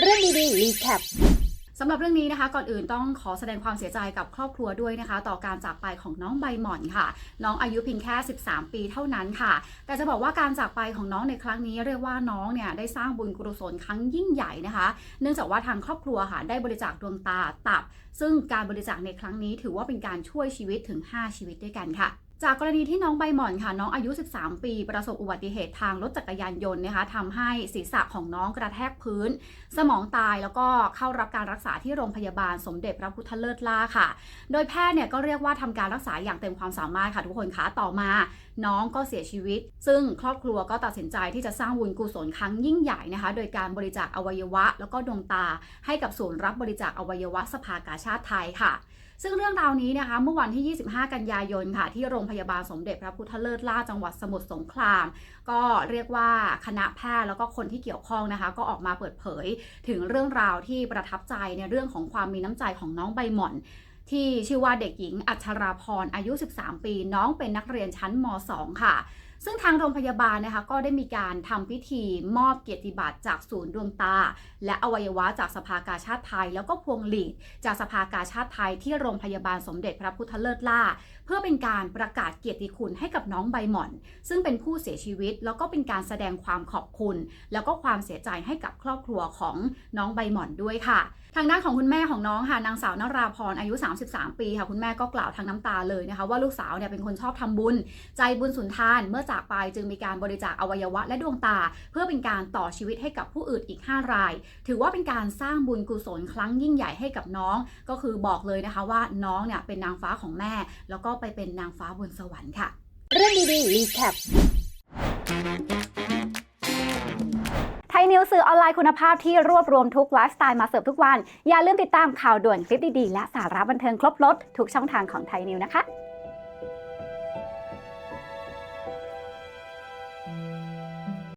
เรื่องดีๆรีแคปสำหรับเรื่องนี้นะคะก่อนอื่นต้องขอแสดงความเสียใจกับครอบครัวด้วยนะคะ ต่อการจากไปของน้องใบหม่อนค่ะ น้องอายุเพียงแค่ 13 ปีเท่านั้นค่ะ แต่จะบอกว่าการจากไปของน้องในครั้งนี้ เรียกว่าน้องเนี่ยได้สร้างบุญกุศลครั้งยิ่งใหญ่นะคะ เนื่องจากว่าทางครอบครัวค่ะได้บริจาคดวงตาตับ ซึ่งการบริจาคในครั้งนี้ถือว่าเป็นการช่วยชีวิตถึง 5 ชีวิตด้วยกันค่ะ จากกรณีที่น้องใบหม่อนค่ะ น้องอายุ 13 ปี ประสบอุบัติเหตุทางรถจักรยานยนต์นะคะทำให้ศีรษะของน้องกระแทกพื้น สมองตายแล้วก็เข้ารับการรักษาที่โรงพยาบาลสมเด็จพระพุทธเลิศล่าค่ะ โดยแพทย์เนี่ยก็เรียกว่าทำการรักษาอย่างเต็มความสามารถค่ะทุกคนคะต่อมา น้องก็เสียชีวิต ซึ่งครอบครัวก็ตัดสินใจที่จะสร้างบุญกุศลครั้งยิ่งใหญ่นะคะ โดยการบริจาคอวัยวะ แล้วก็ดวงตาให้กับศูนย์รับบริจาคอวัยวะสภากาชาติไทยค่ะ ซึ่งเรื่องราวนี้นะคะเมื่อวันที่ 25 กันยายนค่ะ ที่โรงพยาบาลสมเด็จพระพุทธเลิศล่าจังหวัดสมุทรสงคราม ก็เรียกว่าคณะแพทย์แล้วก็คนที่เกี่ยวข้องนะคะ ก็ออกมาเปิดเผยถึงเรื่องราวที่ประทับใจในเรื่องของความมีน้ำใจของน้องใบหม่อนที่ชื่อว่าเด็กหญิงอัชราพรอายุ 13 ปี น้องเป็นนักเรียนชั้นม .2 ค่ะ ซึ่งทางโรงพยาบาลนะคะก็ได้มีการทำพิธีมอบเกียรติบัตรจากศูนย์ดวงตา และอวัยวะจากสภากาชาติไทย แล้วก็พวงหลีดจากสภากาชาติไทยที่โรงพยาบาลสมเด็จพระพุทธเลิศล่า เพื่อเป็นการประกาศเกียรติคุณให้กับน้องใบหม่อน ซึ่งเป็นผู้เสียชีวิต แล้วก็เป็นการแสดงความขอบคุณ แล้วก็ความเสียใจให้กับครอบครัวของน้องใบหม่อนด้วยค่ะ ทางด้านของคุณแม่ของน้องค่ะนางสาวนราพรอายุ 33 ปีค่ะคุณแม่ก็กล่าวทางน้ำตาเลยนะคะว่าลูกสาวเนี่ยเป็นคนชอบทำบุญ ใจบุญสุนทานเมื่อจากไปจึงมีการบริจาคอวัยวะและดวงตา เพื่อเป็นการต่อชีวิตให้กับผู้อื่นอีก 5 ราย ถือว่าเป็นการสร้างบุญกุศลครั้งยิ่งใหญ่ให้กับน้อง ก็คือบอกเลยนะคะว่าน้องเนี่ยเป็นนางฟ้าของแม่ แล้วก็ไปเป็นนางฟ้าบนสวรรค์ค่ะ เรื่องดีๆ Recap ไทยนิวสื่อออนไลน์คุณภาพที่รวบรวมทุกไลฟ์สไตล์มาเสิร์ฟทุกวัน อย่าลืมติดตามข่าวด่วนคลิปดีๆ และสาระบันเทิงครบรถทุกช่องทางของไทยนิวนะคะ